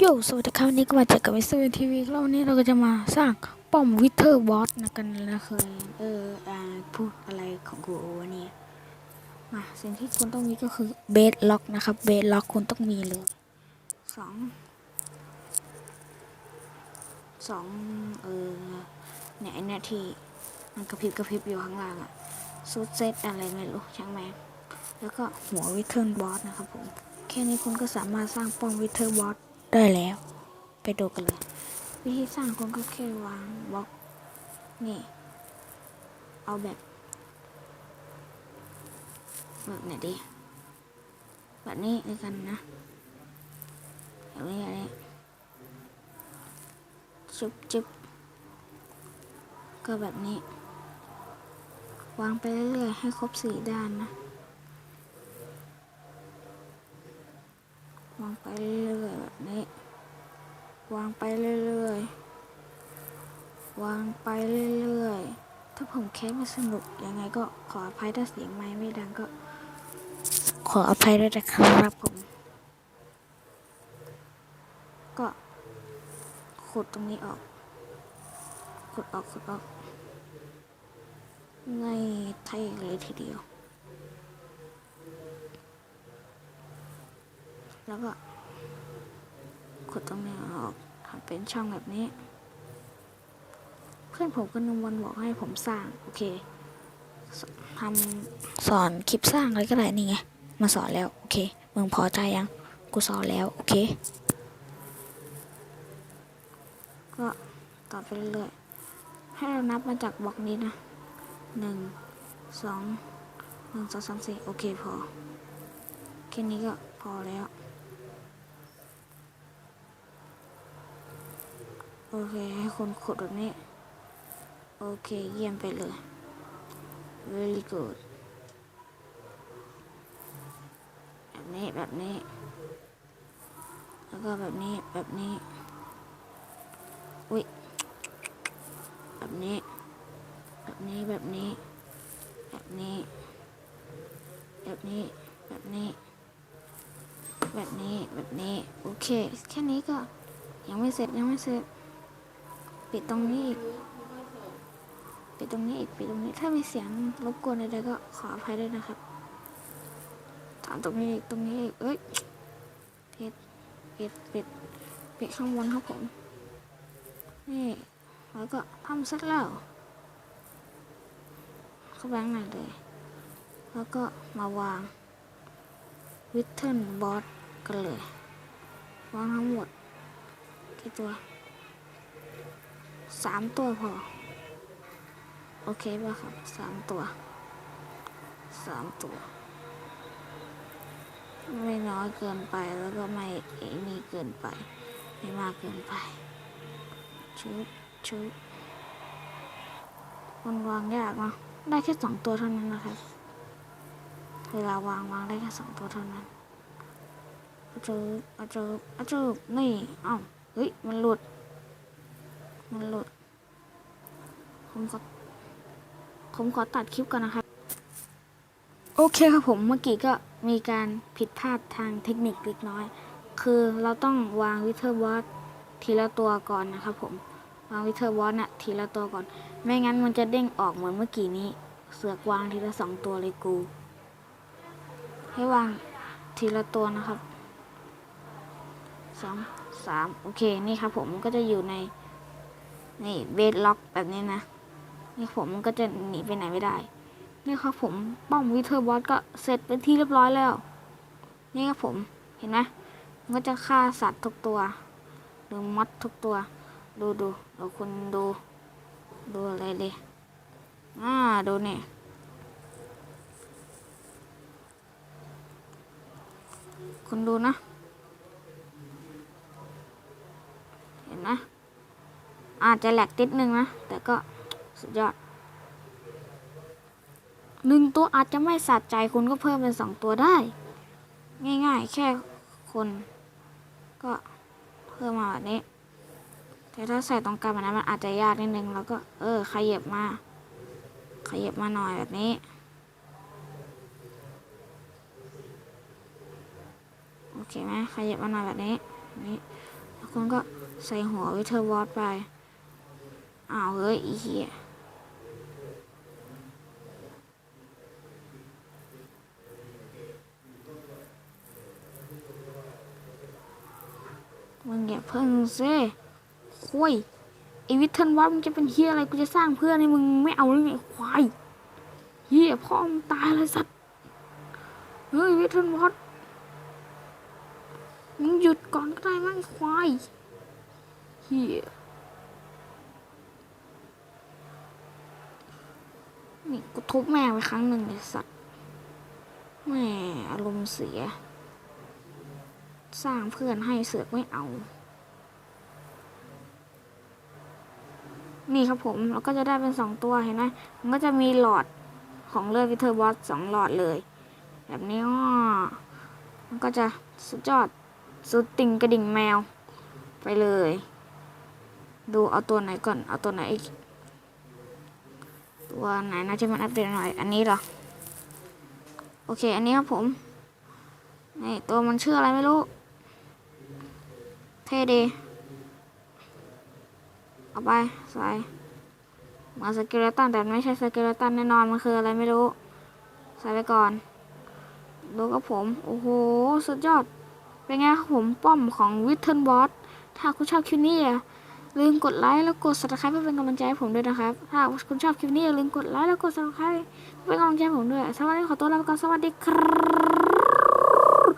โยสวัสดีครับวันนี้ก็มาเจอกับวิสเวทีวีแล้ววันนี้เราก็จะมาสร้างป้อมวิเทอร์บอสนะกันนะเคยเอออ่าพูดอะไรของกูวะเนี่ยมาสิ่งที่คุณต้องมีก็คือเบสล็อกนะครับเบสล็อกคุณต้องมีเลยสองสองเออเนี่ยไอเนี่ยที่มันกระพริบกระพริบอยู่ข้างล่างอะซูดเซตอะไรไม่รู้ช่างแม่แล้วก็หัววิเทอร์บอสนะครับผมแค่นี้คุณก็สามารถสร้างป้อมวิเทอร์บอส ได้แล้ว ไปดูกันเลย วิธีสร้างคุณก็แค่วางบล็อกนี่ เอาแบบแบบไหนดีแบบนี้ด้วยกันนะแบบนี้อะไรจุบจุบก็แบบนี้ วางไปเรื่อยๆให้ครบสี่ด้านนะ วางไปเรื่อยๆแบบนี้ วางไปเรื่อยๆ วางไปเรื่อยๆ ถ้าผมแค่ไม่สนุกยังไงก็ขออภัยถ้าเสียงไม้ไม่ดังก็ ขออภัยด้วยนะครับผม ก็ขุดตรงนี้ออก ขุดออกขุดออก ในไทยเลยทีเดียว แล้วก็ขุดตรงนี้ออกทำเป็นช่องแบบนี้ เพื่อนผมก็นมวันบอกให้ผมสร้าง โอเคทำสอนคลิปสร้างอะไรก็ได้นี่ไง มาสอนแล้ว โอเค มึงพอใจยัง กูสอนแล้ว โอเค ก็ต่อไปเรื่อยๆ ให้เรานับมาจากบล็อกนี้นะหนึ่งสองหนึ่งสองสามสี่โอเคพอ แค่นี้ก็พอแล้ว โอเค ให้คนขุดแบบนี้ โอเค เยี่ยมไปเลย very good แบบนี้ แบบนี้ แล้วก็แบบนี้ แบบนี้ อุ้ย แบบนี้ แบบนี้ แบบนี้ แบบนี้ แบบนี้ แบบนี้ แบบนี้ แบบนี้ โอเค แค่นี้ก็ยังไม่เสร็จ ยังไม่เสร็จ ปิดตรงนี้อีกปิดตรงนี้อีกปิดตรงนี้ ถ้ามีเสียงรบกวนใดๆก็ขออภัยด้วยนะครับถามตรงนี้อีกตรงนี้อีกเอ้ยปิดปิดปิดปิดข้างบนครับผมนี่แล้วก็ทำเสร็จแล้วเข้าไปข้างในเลยแล้วก็มาวางวิทเทิลบอสกันเลยวางทั้งหมดกี่ตัว สามตัวพอ โอเคป่ะครับสามตัวสามตัว ไม่น้อยเกินไปแล้วก็ไม่เอนี่เกินไป ไม่มากเกินไปชุบชุบมันวางยากเนาะได้แค่สองตัวเท่านั้นนะครับเวลาวางวางได้แค่สองตัวเท่านั้นอาจูบอาจูบอาจูบนี่เอ้าเฮ้ยมันหลุด มันหลุด ผมขอผมขอตัดคลิปก่อนนะครับ โอเคครับผมเมื่อกี้ก็มีการผิดพลาดทางเทคนิคเล็กน้อย คือเราต้องวางวิเทอร์บอสทีละตัวก่อนนะครับผม วางวิเทอร์บอสน่ะทีละตัวก่อน ไม่งั้นมันจะเด้งออกเหมือนเมื่อกี้นี้ เสือกวางทีละสองตัวเลยกู ให้วางทีละตัวนะครับสองสามโอเค นี่ครับผมมันก็จะอยู่ใน นี่เบสล็อกแบบนี้นะ นี่ผมมันก็จะหนีไปไหนไม่ได้ นี่ครับผมป้อมวิเทอร์บอสก็เสร็จเป็นที่เรียบร้อยแล้ว นี่ครับผมเห็นไหมมันก็จะฆ่าสัตว์ทุกตัวหรือมดทุกตัว ดูดูเราคุณดู ดูอะไรเลยอ่าดูเนี่ยคุณดูนะ เห็นไหม อาจจะแหลกติดนึงนะ แต่ก็สุดยอดหนึ่งตัวอาจจะไม่สะใจคุณก็เพิ่มเป็นสองตัวได้ ง่ายๆ แค่คน ก็เพิ่มมาแบบนี้ แต่ถ้าใส่ตรงกลางแบบนั้นมันอาจจะยากนิดนึง แล้วก็ เออ ขยับมา ขยับมาหน่อยแบบนี้ โอเคไหมขยับมาหน่อยแบบนี้นี้แล้วคุณก็ใส่หัววิเทอร์วอตไป อ้าวเฮ้ยอีเหี้ยมึงอย่าเพิ่งซิคุยไอวิทเทอร์วอตมึงจะเป็นเฮียอะไรกูจะสร้างเพื่อนให้มึงไม่เอาหรือไงควายเฮียพ่อมึงตายเลยสัตว์เฮ้ยวิทเทอร์วอตมึงหยุดก่อนก็ได้มั้งไอ้ควายเฮีย นี่กูทุบแม่ไปครั้งหนึ่งไอ้สัตว์แม่อารมณ์เสีย สร้างเพื่อนให้เสือกไม่เอา นี่ครับผมเราก็จะได้เป็นสองตัวเห็นไหมมันก็จะมีหลอดของเลือดวิเทอร์บอสสองหลอดเลย แบบนี้อ้อมันก็จะสุดยอดสุดติ่งกระดิ่งแมว ไปเลย ดูเอาตัวไหนก่อน เอาตัวไหนอีก ตัวไหนนะที่มันอัปเดตหน่อย อันนี้เหรอ โอเค อันนี้ครับผม นี่ตัวมันชื่ออะไรไม่รู้ เท่ดี เอาไป ใส่มาสกเลตันแต่ไม่ใช่สกเลตันแน่นอน มันคืออะไรไม่รู้ ใส่ไปก่อน ดูกับผม โอ้โห สุดยอด เป็นไงครับผมป้อมของวิทเทิร์บอสถ้าคุณชอบคลิปนี้อย่า ลืมกดไลค์แล้วกด subscribe เพื่อเป็นกำลังใจให้ผมด้วยนะครับ ถ้าคุณชอบคลิปนี้อย่าลืมกดไลค์แล้วกด subscribe เพื่อเป็นกำลังใจให้ผมด้วยสวัสดีขอตัวลาไปก่อนสวัสดีครับ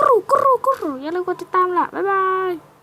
กรูกรูกรูอย่าลืมกดติดตามล่ะบ๊ายบาย